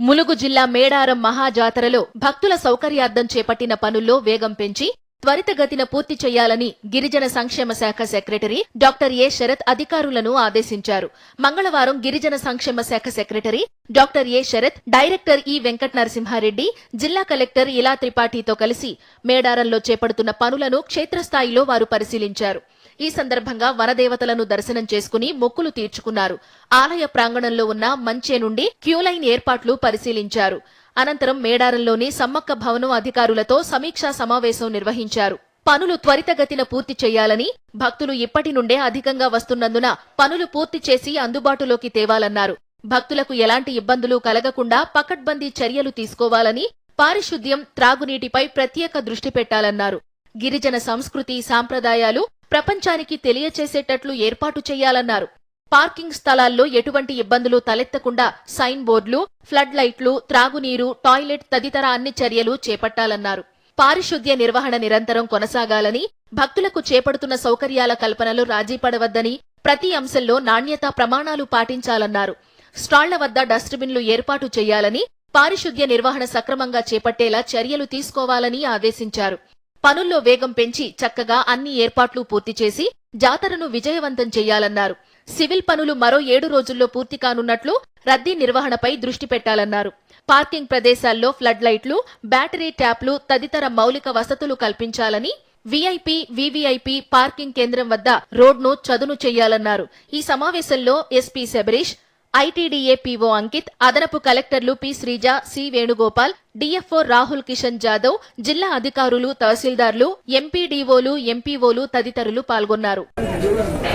ములుగు జిల్లా మేడారం మహాజాతరలో భక్తుల సౌకర్యార్థం చేపట్టిన పనుల్లో వేగం పెంచి త్వరితగతిన పూర్తి చేయాలని గిరిజన సంక్షేమ శాఖ సెక్రటరీ డాక్టర్ ఏ. శరత్ అధికారులను ఆదేశించారు. మంగళవారం గిరిజన సంక్షేమ శాఖ secretary doctor A. Sarath director E Venkata Narasimha Reddy జిల్లా కలెక్టర్ ఇలా త్రిపాఠితో కలిసి మేడారంలో చేపడుతున్న పనులను క్షేత్రస్థాయిలో వారు పరిశీలించారు. ఈ సందర్భంగా వనదేవతలను దర్శనం చేసుకుని మొక్కులు తీర్చుకున్నారు. ఆలయ ప్రాంగణంలో ఉన్న మంచే నుండి క్యూలైన్ ఏర్పాట్లు పరిశీలించారు. అనంతరం మేడారంలోని సమ్మక్క భవనం అధికారులతో సమీక్షా సమావేశం నిర్వహించారు. పనులు త్వరితగతిన పూర్తి చేయాలని భక్తులు ఇప్పటి నుండే అధికంగా వస్తున్నందున పనులు పూర్తి చేసి అందుబాటులోకి తేవాలన్నారు. భక్తులకు ఎలాంటి ఇబ్బందులు కలగకుండా పకడ్బందీ చర్యలు తీసుకోవాలని పారిశుద్ధ్యం త్రాగునీటిపై ప్రత్యేక దృష్టి పెట్టాలన్నారు. గిరిజన సంస్కృతి సాంప్రదాయాలు ప్రపంచానికి తెలియచేసేటట్లు ఏర్పాటు చేయాలన్నారు. పార్కింగ్ స్థలాల్లో ఎటువంటి ఇబ్బందులు తలెత్తకుండా సైన్ బోర్డులు ఫ్లడ్ లైట్లు త్రాగునీరు టాయిలెట్ తదితర అన్ని చర్యలు చేపట్టాలన్నారు. పారిశుద్ధ్య నిర్వహణ నిరంతరం కొనసాగాలని భక్తులకు చేపడుతున్న సౌకర్యాల కల్పనలో రాజీ పడవద్దని ప్రతి అంశంలో నాణ్యతా ప్రమాణాలు పాటించాలన్నారు. స్టాళ్ళ వద్ద డస్ట్బిన్లు ఏర్పాటు చేయాలని పారిశుద్ధ్య నిర్వహణ సక్రమంగా చేపట్టేలా చర్యలు తీసుకోవాలని ఆదేశించారు. పనుల్లో వేగం పెంచి చక్కగా అన్ని ఏర్పాట్లు పూర్తి చేసి జాతరను విజయవంతం చేయాలన్నారు. సివిల్ పనులు మరో ఏడు రోజుల్లో పూర్తి కానున్నట్లు రద్దీ నిర్వహణపై దృష్టి పెట్టాలన్నారు. పార్కింగ్ ప్రదేశాల్లో ఫ్లడ్ లైట్లు బ్యాటరీ ట్యాప్లు తదితర మౌలిక వసతులు కల్పించాలని వీఐపీ వీవీఐపీ పార్కింగ్ కేంద్రం వద్ద రోడ్ను చదును చేయాలన్నారు. ఈ సమావేశంలో SP Shabarish ITDA PO Ankit అదనపు కలెక్టర్లు P Srija C Venugopal DFO Rahul Kishan Jadhav జిల్లా అధికారులు తహసీల్దార్లు ఎంపీడీఓలు ఎంపీఓలు తదితరులు పాల్గొన్నారు.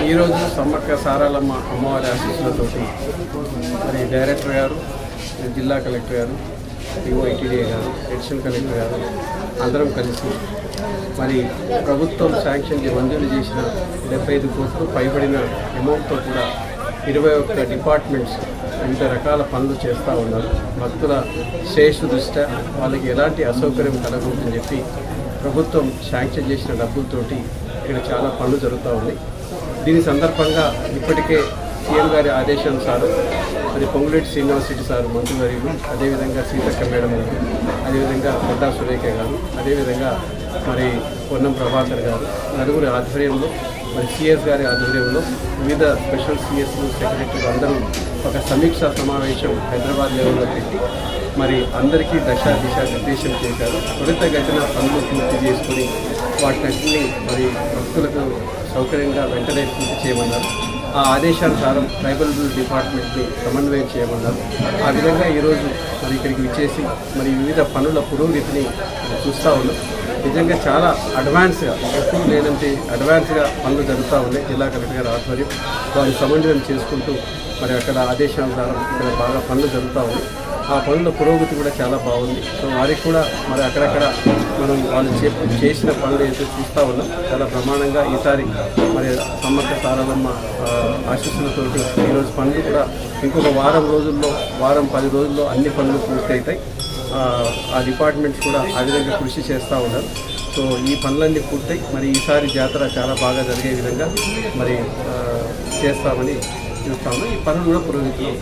ఈరోజు సమ్మక్క సారాలమ్మ అమ్మవారి ఆశీస్సులతో మరి డైరెక్టర్ గారు జిల్లా కలెక్టర్ గారు డిఓ గారు ఎడిషనల్ కలెక్టర్ గారు అందరం కలిసి మరి ప్రభుత్వం శాంక్షన్ మంజూరు చేసిన డెబ్బై ఐదు కోట్లు పైబడిన అమౌంట్తో కూడా ఇరవై ఒక్క డిపార్ట్మెంట్స్ వివిధ రకాల పనులు చేస్తూ ఉన్నారు. భక్తుల శేష దృష్ట్యా వాళ్ళకి ఎలాంటి అసౌకర్యం కలగకూడదని చెప్పి ప్రభుత్వం శాంక్షన్ చేసిన డబ్బులతోటి ఇక్కడ చాలా పనులు జరుగుతూ ఉంది దీని సందర్భంగా ఇప్పటికే సీఎం గారి ఆదేశానుసారం మరి పొంగులేటి శ్రీనివాసరెడ్డి సార్ మంత్రివర్యులు అదేవిధంగా సీతక్క మేడం గారు అదేవిధంగా కొట్టా సురేఖ గారు అదేవిధంగా మరి పొన్నం ప్రభాకర్ గారు నలుగురి ఆధ్వర్యంలో మరి సిఎస్ గారి ఆధ్వర్యంలో వివిధ స్పెషల్ సిఎస్ సెక్రటరీలు అందరూ ఒక సమీక్షా సమావేశం హైదరాబాద్ లెవెల్లో పెట్టి మరి అందరికీ దశ దిశ నిర్దేశం చేశారు. త్వరితగతిన పనులు పూర్తి చేసుకొని వాటిని మరి భక్తులకు సౌకర్యంగా వెంటనే పూర్తి చేయమన్నారు. ఆ ఆదేశానుసారం ట్రైబల్ డిపార్ట్మెంట్ని సమన్వయం చేయమన్నారు. ఆ విధంగా ఈరోజు మరి ఇక్కడికి విచ్చేసి మరి వివిధ పనుల పురోగతిని చూస్తూ ఉన్నాం. నిజంగా చాలా అడ్వాన్స్గా ఎప్పుడు లేదంటే అడ్వాన్స్గా పనులు జరుగుతూ ఉన్నాయి. జిల్లా కలెక్టర్ గారి ఆధ్వర్యం. వారిని సమన్వయం చేసుకుంటూ మరి అక్కడ ఆదేశానుసారం ఇక్కడ బాగా పనులు జరుగుతూ ఉన్నాయి. ఆ పనుల పురోగతి కూడా చాలా బాగుంది. సో వారికి కూడా మరి అక్కడక్కడ మనం వాళ్ళు చేసిన పనులు అయితే చూస్తూ ఉన్నాం. చాలా ప్రమాణంగా ఈసారి మరి సమ్మక్క సారలమ్మ ఆ, ఆశీస్సులతోటి ఈరోజు పనులు కూడా ఇంకొక వారం రోజుల్లో వారం పది రోజుల్లో అన్ని పనులు పూర్తి అవుతాయి ఆ, డిపార్ట్మెంట్స్ కూడా ఆ విధంగా కృషి చేస్తూ ఉన్నారు. సో ఈ పనులన్నీ పూర్తయి మరి ఈసారి జాతర చాలా బాగా జరిగే విధంగా మరి చేస్తామని చూస్తాము. ఈ పనులు కూడా పురోగతిలో